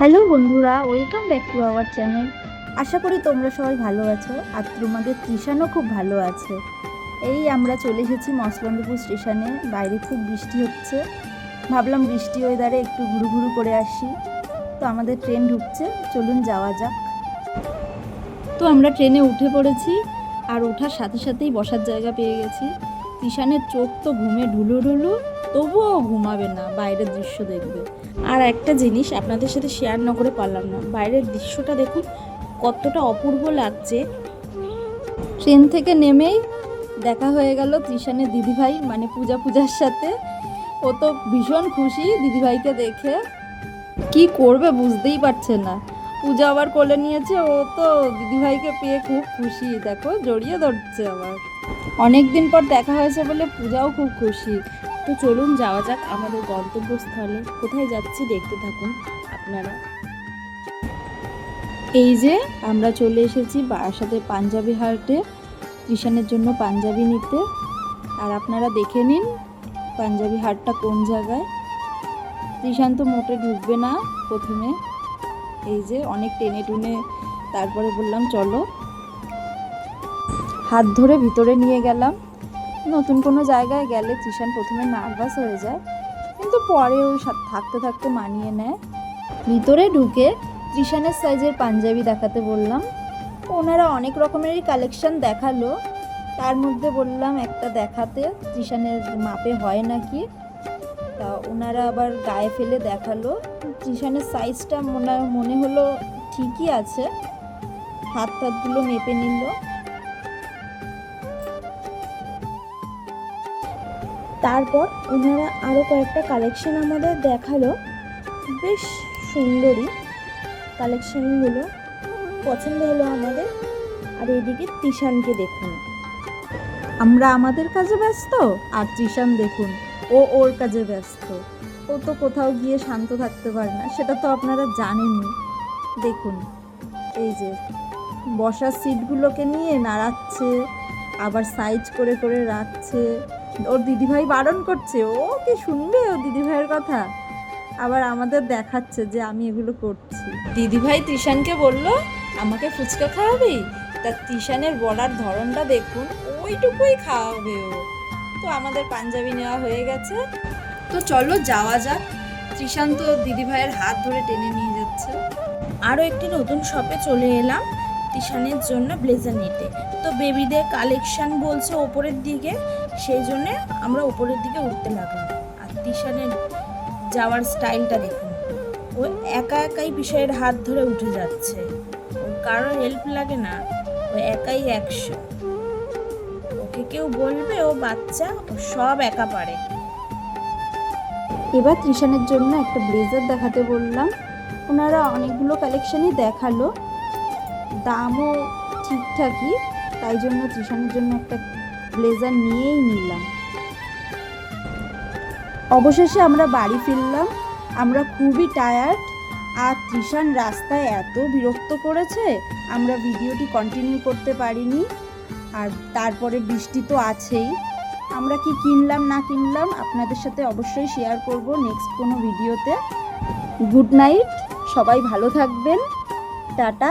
Hello বন্ধুরা, welcome back to our channel. আশা করি তোমরা সবাই ভালো আছো আর তোমাদের তৃষানও খুব ভালো আছে। এই আমরা চলে এসেছি মসলন্দপুর স্টেশনে, বাইরে খুব বৃষ্টি হচ্ছে। ভাবলাম বৃষ্টি ওয়েদারে একটু ঘুরু ঘুরু করে আসি। তো আমাদের ট্রেন ঢুকছে, চলুন যাওয়া যাক। তো আমরা ট্রেনে উঠে পড়েছি আর ওঠার সাথে সাথেই বসার জায়গা পেয়ে গেছি। তৃষানের চোখ তো ঘুমে ঢুলু ঢুলু, তবুও ঘুমাবে না, বাইরের দৃশ্য দেখবে। আর একটা জিনিস আপনাদের সাথে শেয়ার না করে পারলাম না, বাইরের দৃশ্যটা দেখুন, কতটা অপূর্ব লাগছে। ট্রেন থেকে নেমেই দেখা হয়ে গেল ত্রিশানের দিদিভাই মানে পূজা পূজার সাথে। ও তো ভীষণ খুশি দিদিভাইকে দেখে। কি করবে বুঝতেই পারছে না। পূজা আবার কোলে নিয়েছে, ও তো দিদিভাইকে পেয়ে খুব খুশি, দেখো, জড়িয়ে ধরছে আবার। অনেক দিন পর দেখা হয়েছে বলে পূজাও খুব খুশি। তো চলুন যাওয়া যাক আমাদের গন্তব্যস্থলে। কোথায় যাচ্ছি দেখতে থাকুন আপনারা। এই যে আমরা চলে এসেছি বারাসাতে পাঞ্জাবি হাটে। ত্রিশানের জন্য পাঞ্জাবি নিতে। আর আপনারা দেখে নিন পাঞ্জাবি হাটটা কোন জায়গায়। ত্রিশান তো মোটে ঢুকবে না প্রথমে। এই যে অনেক টেনে টুনে, তারপরে বললাম চলো। হাত ধরে ভিতরে নিয়ে গেলাম। নতুন কোনো জায়গায় গেলে তৃষান প্রথমে নার্ভাস হয়ে যায়, কিন্তু পরে ওই থাকতে থাকতে মানিয়ে নেয়। ভিতরে ঢুকে তৃষানের সাইজের পাঞ্জাবি দেখাতে বললাম। ওনারা অনেক রকমেরই কালেকশন দেখাল। তার মধ্যে বললাম, একটা দেখাতে তৃষানের মাপে হয় নাকি? তা ওনারা আবার গায়ে ফেলে দেখাল। তৃষানের সাইজটা মনে মনে হলো ঠিকই আছে। হাত হাতগুলো মেপে নিল। তারপর ওনারা আরও কয়েকটা কালেকশন আমাদের দেখাল। বেশ সুন্দরী কালেকশনগুলো পছন্দ হলো আমাদের। আর এদিকে তিশানকে দেখুন। আমরা আমাদের কাজে ব্যস্ত আর তৃষান দেখুন, ও ওর কাজে ব্যস্ত। ও তো কোথাও গিয়ে শান্ত থাকতে পারে না, সেটা তো আপনারা জানেনই। দেখুন, এই যে বসার সিটগুলোকে নিয়ে নাড়াচ্ছে, আবার সাইজ করে করে রাখছে। ওর দিদিভাই বারণ করছে। ও কি শুনবে ও দিদিভাইয়ের কথা? আবার আমাদের দেখাচ্ছে যে আমি এগুলো করছি। দিদিভাই তৃষানকে বলল, আমাকে ফুচকা খাওয়াবি? তা তৃষানের বলার ধরনটা দেখুন, ওইটুকুই খাওয়াবে ও। তো আমাদের পাঞ্জাবি নেওয়া হয়ে গেছে। তো চলো যাওয়া যাক। তৃষান তো দিদিভাইয়ের হাত ধরে টেনে নিয়ে যাচ্ছে। আরও একটি নতুন শপে চলে এলাম। তিশানের জন্য ব্লেজার নিতে। তো বেবিদের কালেকশন বলছে ওপরের দিকে, সেই জন্যে আমরা ওপরের দিকে উঠতে লাগলাম। আর তিশানের যাওয়ার স্টাইলটা দেখুন। ও একা একাই বিষয়ের হাত ধরে উঠে যাচ্ছে। কারও হেল্প লাগে না, ও একাই একশো। ওকে কেউ বলবে, ও বাচ্চা, ও সব একা পারে। এবার ত্রিশানের জন্য একটা ব্লেজার দেখাতে বললাম। ওনারা অনেকগুলো কালেকশনই দেখাল। দামও ঠিকঠাকই, তাই জন্য ত্রিশানের জন্য একটা ব্লেজার নিয়েই নিলাম। অবশেষে আমরা বাড়ি ফিরলাম। আমরা খুবই টায়ার্ড আর ত্রিশান রাস্তায় এত বিরক্ত করেছে, আমরা ভিডিওটি কন্টিনিউ করতে পারিনি। আর তারপরে বৃষ্টি তো আছেই। আমরা কি কিনলাম, না কিনলাম, আপনাদের সাথে অবশ্যই শেয়ার করব নেক্সট কোনো ভিডিওতে। গুড নাইট সবাই ভালো থাকবেন। টাটা।